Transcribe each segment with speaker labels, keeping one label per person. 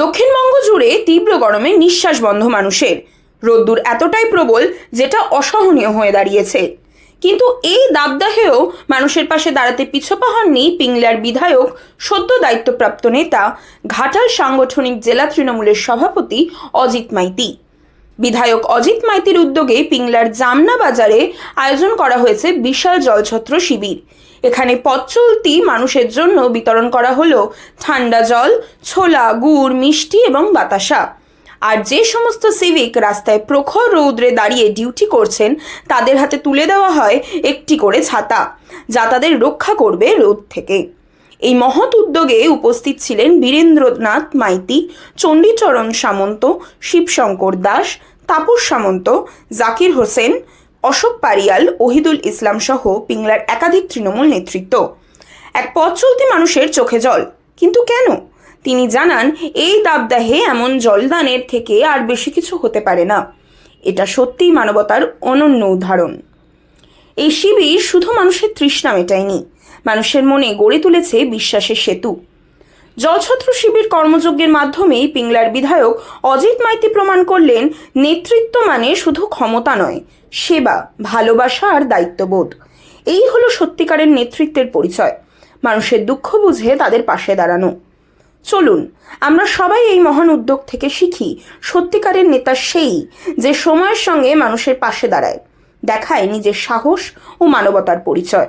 Speaker 1: দক্ষিণবঙ্গ জুড়ে তীব্র গরমে নিঃশ্বাস বন্ধ মানুষের। রোদ্দুর এতটাই প্রবল যেটা অসহনীয় হয়ে দাঁড়িয়েছে। কিন্তু এই দাবদাহেও মানুষের পাশে দাঁড়াতে পিছপা হননি পিংলার বিধায়ক, সদ্য দায়িত্বপ্রাপ্ত নেতা, ঘাটাল সাংগঠনিক জেলা তৃণমূলের সভাপতি অজিত মাইতি। বিধায়ক অজিত মাইতির উদ্যোগে পিংলার জামনা বাজারে আয়োজন করা হয়েছে বিশাল জলছত্র শিবির। এখানে পথ চলতি মানুষের জন্য বিতরণ করা হলো ঠান্ডা জল, ছোলা, গুড়, মিষ্টি এবং বাতাসা। আর যে সমস্ত সিভিক রাস্তায় প্রখর রৌদ্রে দাঁড়িয়ে ডিউটি করছেন, তাদের হাতে তুলে দেওয়া হয় একটি করে ছাতা, যা তাদের রক্ষা করবে রোদ থেকে। এই মহৎ উদ্যোগে উপস্থিত ছিলেন বীরেন্দ্রনাথ মাইতি, চণ্ডীচরণ সামন্ত, শিবশঙ্কর দাস, তাপস সামন্ত, জাকির হোসেন অশোক পারিয়াল, ওহিদুল ইসলাম সহ পিংলার একাধিক তৃণমূল নেতৃত্ব। এক পথ চলতি মানুষের চোখে জল। কিন্তু কেন? তিনি জানান, এই দাবদাহে এমন জলদানের থেকে আর বেশি কিছু হতে পারে না। এটা সত্যিই মানবতার অনন্য উদাহরণ। এই শিবির শুধু মানুষের তৃষ্ণা মেটায়নি। মানুষের মনে গড়ে তুলেছে বিশ্বাসের সেতু। জলছত্র শিবির কর্মযজ্ঞের মাধ্যমেই পিংলার বিধায়ক অজিত মাইতি প্রমাণ করলেন, নেতৃত্ব মানে শুধু ক্ষমতা নয়, সেবা, ভালোবাসা আর দায়িত্ববোধ। এই হলো সত্যিকারের নেতৃত্বের পরিচয়। মানুষের দুঃখ বুঝে তাদের পাশে দাঁড়ানো। চলুন, আমরা সবাই এই মহান উদ্যোগ থেকে শিখি, সত্যিকারের নেতা সেই যে সময়ের সঙ্গে মানুষের পাশে দাঁড়ায়, দেখায় নিজের সাহস ও মানবতার পরিচয়।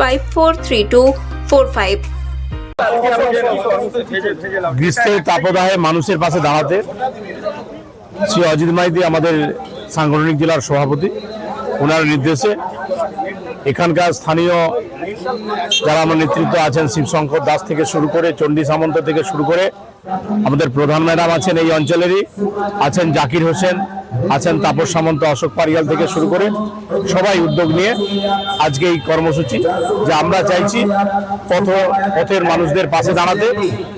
Speaker 2: five four three two four five
Speaker 3: গ্রীষ্মের তাপদাহে মানুষের পাশে দাঁড়াতে শ্রী অজিত মাইতি আমাদের সাংগঠনিক জেলার সভাপতি, ওনার নির্দেশে এখানকার স্থানীয় যারা আমার নেতৃত্ব আছেন, শিবশঙ্কর দাস থেকে শুরু করে চণ্ডী সামন্ত থেকে শুরু করে আমাদের প্রধান ম্যাডাম আছেন এই অঞ্চলেরই, আছেন জাকির হোসেন আছেন তাপস সামন্ত, অশোক পারিয়াল থেকে শুরু করে সবাই উদ্যোগ নিয়ে আজকে এই কর্মসূচি যে আমরা চাইছি পথ, পথের মানুষদের পাশে দাঁড়াতে,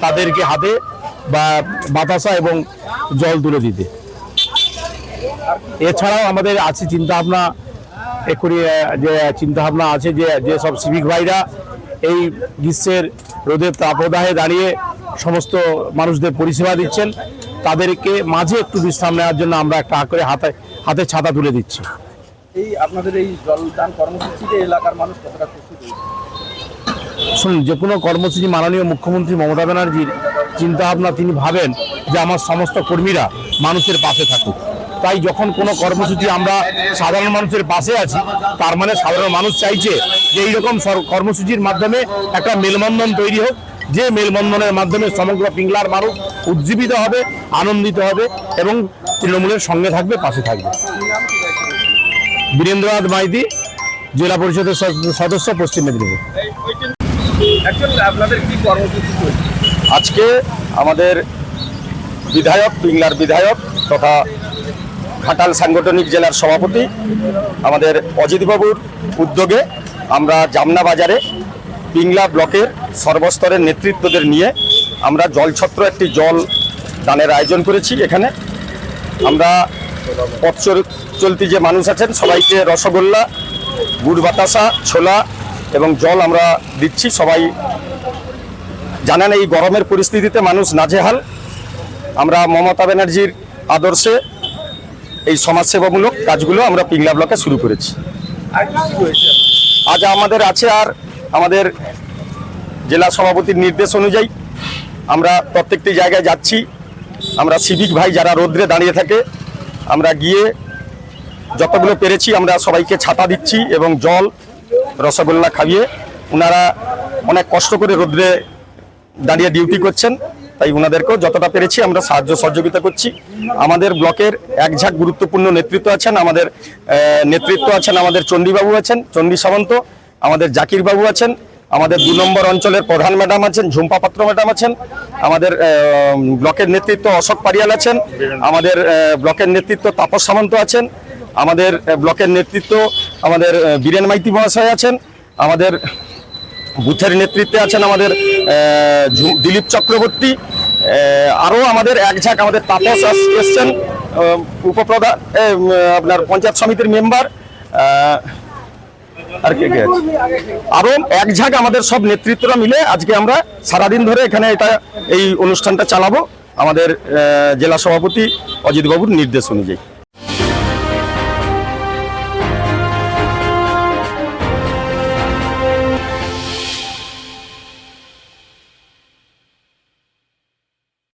Speaker 3: তাদেরকে হাতে বা বাতাসা এবং জল তুলে দিতে। এছাড়াও আমাদের আছে চিন্তা ভাবনা এক্ষুনি যে চিন্তা ভাবনা আছে যে যে সব সিভিক ভাইরা এই গ্রীষ্মের রোদের তাপদাহে দাঁড়িয়ে সমস্ত মানুষদের পরিষেবা দিচ্ছেন। তাদেরকে মাঝে একটু বিশ্রাম নেওয়ার জন্য আমরা একটা করে হাতে হাতে ছাতা তুলে দিচ্ছি।
Speaker 4: এই আপনাদের এই জলদান কর্মসূচিতে এলাকার মানুষ কতটা খুশি?
Speaker 3: শুনুন যে কোনো কর্মসূচি মাননীয় মুখ্যমন্ত্রী মমতা ব্যানার্জির চিন্তা ভাবনা তিনি ভাবেন যে আমার সমস্ত কর্মীরা মানুষের পাশে থাকুক। তাই যখন কোনো কর্মসূচি আমরা সাধারণ মানুষের পাশে আছি তার মানে সাধারণ মানুষ চাইছে যে এইরকম কর্মসূচির মাধ্যমে একটা মেলবন্ধন তৈরি হোক যে মেলবন্ধনের মাধ্যমে সমগ্র পিংলার মানুষ উজ্জীবিত হবে আনন্দিত হবে এবং তৃণমূলের সঙ্গে থাকবে পাশে থাকবে। বীরেন্দ্রনাথ মাইতি জেলা পরিষদের সদ- সদস্য পশ্চিম মেদিনীপুর।
Speaker 4: Actually আপনাদের কি কর্মসূচি চলছে?
Speaker 5: আজকে আমাদের বিধায়ক পিংলার বিধায়ক তথা ঘাটাল সাংগঠনিক জেলার সভাপতি আমাদের অজিতবাবুর উদ্যোগে আমরা জামনা বাজারে পিংলা ব্লকের সর্বস্তরের নেতৃত্বদের নিয়ে আমরা জলছত্র একটি জল দানের আয়োজন করেছি এখানে। আমরা পথ চল- চলতি যে মানুষ আছেন, সবাইকে রসগোল্লা, গুড় বাতাসা, ছোলা এবং জল আমরা দিচ্ছি। সবাই জানেন এই গরমের পরিস্থিতিতে মানুষ নাজেহাল। আমরা মমতা ব্যানার্জির আদর্শে এই সমাজসেবামূলক কাজগুলো আমরা পিংলা ব্লকে শুরু করেছি। আজ আমাদের আছে আর আমাদের জেলা সভাপতির নির্দেশ অনুযায়ী আমরা প্রত্যেকটি জায়গায় যাচ্ছি। আমরা সিভিক ভাই যারা রোদ্রে দাঁড়িয়ে থাকে, আমরা গিয়ে যতগুলো পেরেছি আমরা সবাইকে ছাতা দিচ্ছি এবং জল, রসগোল্লা খাইয়ে ওনারা অনেক কষ্ট করে রোদ্রে দাঁড়িয়ে ডিউটি করছেন। তাই ওনাদেরকেও যতটা পেরেছি আমরা সাহায্য সহযোগিতা করছি। আমাদের ব্লকের এক ঝাঁক গুরুত্বপূর্ণ নেতৃত্ব আছেন, আমাদের নেতৃত্ব আছেন আমাদের চণ্ডীবাবু আছেন, চণ্ডী সামন্ত, আমাদের জাকির বাবু আছেন। আমাদের দু নম্বর অঞ্চলের প্রধান ম্যাডাম আছেন, ঝুম্পা পাত্র ম্যাডাম আছেন, আমাদের ব্লকের নেতৃত্ব অশোক পারিয়াল আছেন, আমাদের ব্লকের নেতৃত্ব তাপস সামন্ত আছেন, আমাদের ব্লকের নেতৃত্ব আমাদের বীরেন মাইতি মহাশয় আছেন, আমাদের বুথের নেতৃত্বে আছেন আমাদের দিলীপ চক্রবর্তী আরও আমাদের এক ঝাঁক আমাদের তাপস এসছেন উপপ্রধান আপনার পঞ্চায়েত সমিতির মেম্বার আর কে কে আছে? আরও এক ঝাঁক আমাদের সব নেতৃত্বরা মিলে আজকে আমরা সারাদিন ধরে এখানে এটা, এই অনুষ্ঠানটা চালাবো আমাদের জেলা সভাপতি অজিত বাবুর নির্দেশ অনুযায়ী